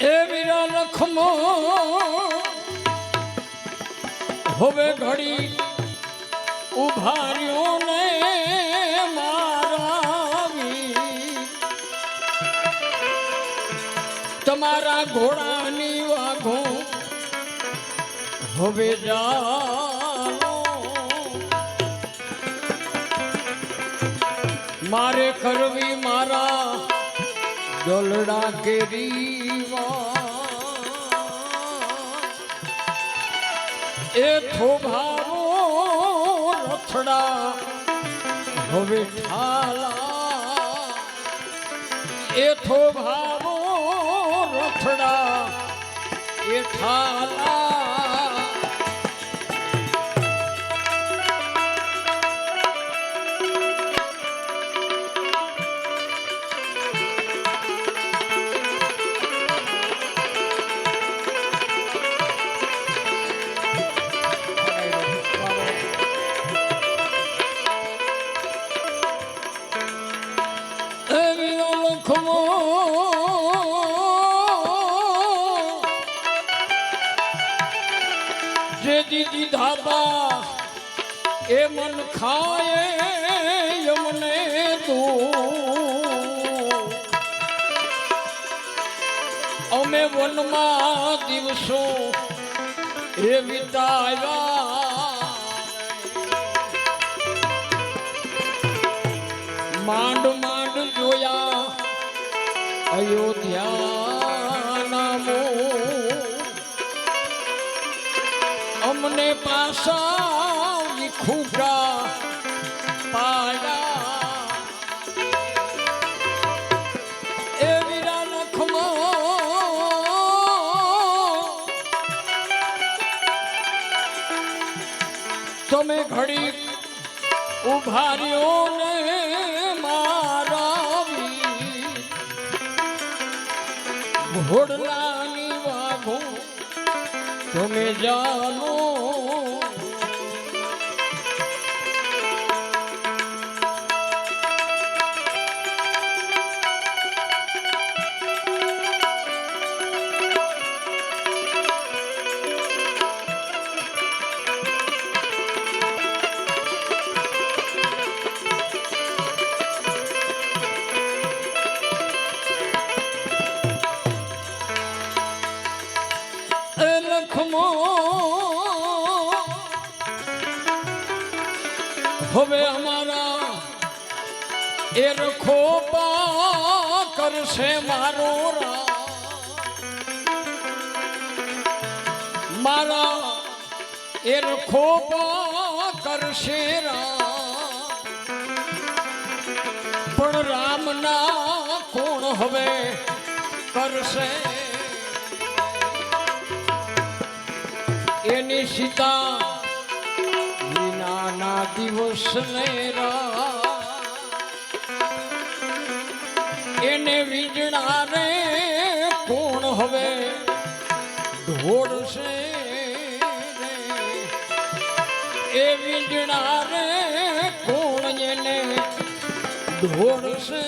એ વીરા લખમો હવે ઘડી ઊભા રહ્યો ને મારા તમારા ઘોડાની વાઘો હવે જા મારે કરવી મારા દોલડા કેરીવા એ થોભારો રથડા હવે ઠાલા એ થોભારો રથડા એ ઠાલા એવીનો જે દીદી ધાબા, એ મન ખાય યમને તું અમે વનમાં દિવસો એ વિતાવ્યા. માંડ માંડ જોયા અયોધ્યા અમને પાસા ખૂટા પાડા એ લખમો તમે ઘડી ઊભા રહ્યો ને ઘોડલાની વાઘો તમે જાણો હવે અમારા એ રખો કરશે મારો મારા એ રખો કરશે પણ રામના કોણ હવે કરશે? એની સીતા દિવસ એને વીજણારે કોણ હવે ઢોળશે? એ વીજણારે કોણ એને ઢોળશે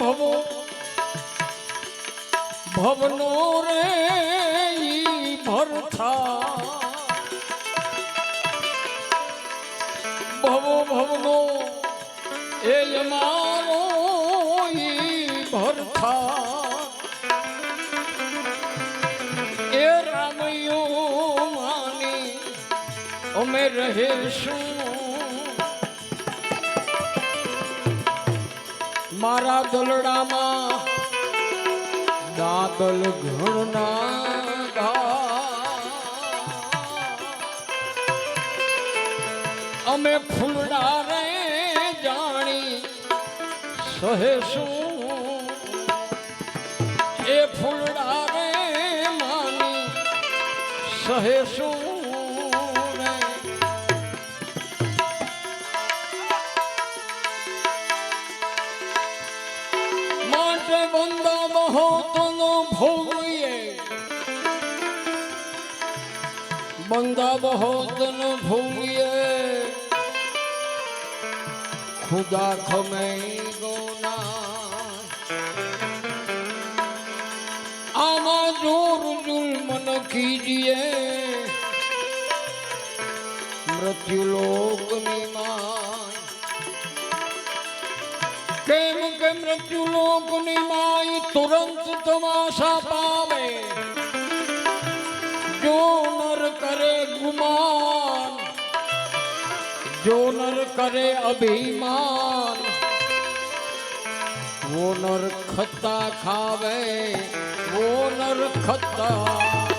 ભવો. ભવનો રે ભરથા ભવો ભવનો એ મારો ભરથા એ રામયો માની અમે રહેશું. મારા દલડામાં દાદલ ઘણના. અમે ફૂલડા રે જાણી સહેશું એ ફૂલડા રે માની સહેશું માટે બંદા બહોતનો ભોગવીએ બંદા બહોતનો ભોગવીએ ખુદા ખમે ગોના આમાં જોર જુલ્મન કીજીએ મૃત્યુ લોકની મૃત્યુ લોકની માઈ તુરંત તમાશા પામે જો નર કરે ગુમાન જો નર કરે અભિમાન वो नर खत्ता खावे वो नर खत्ता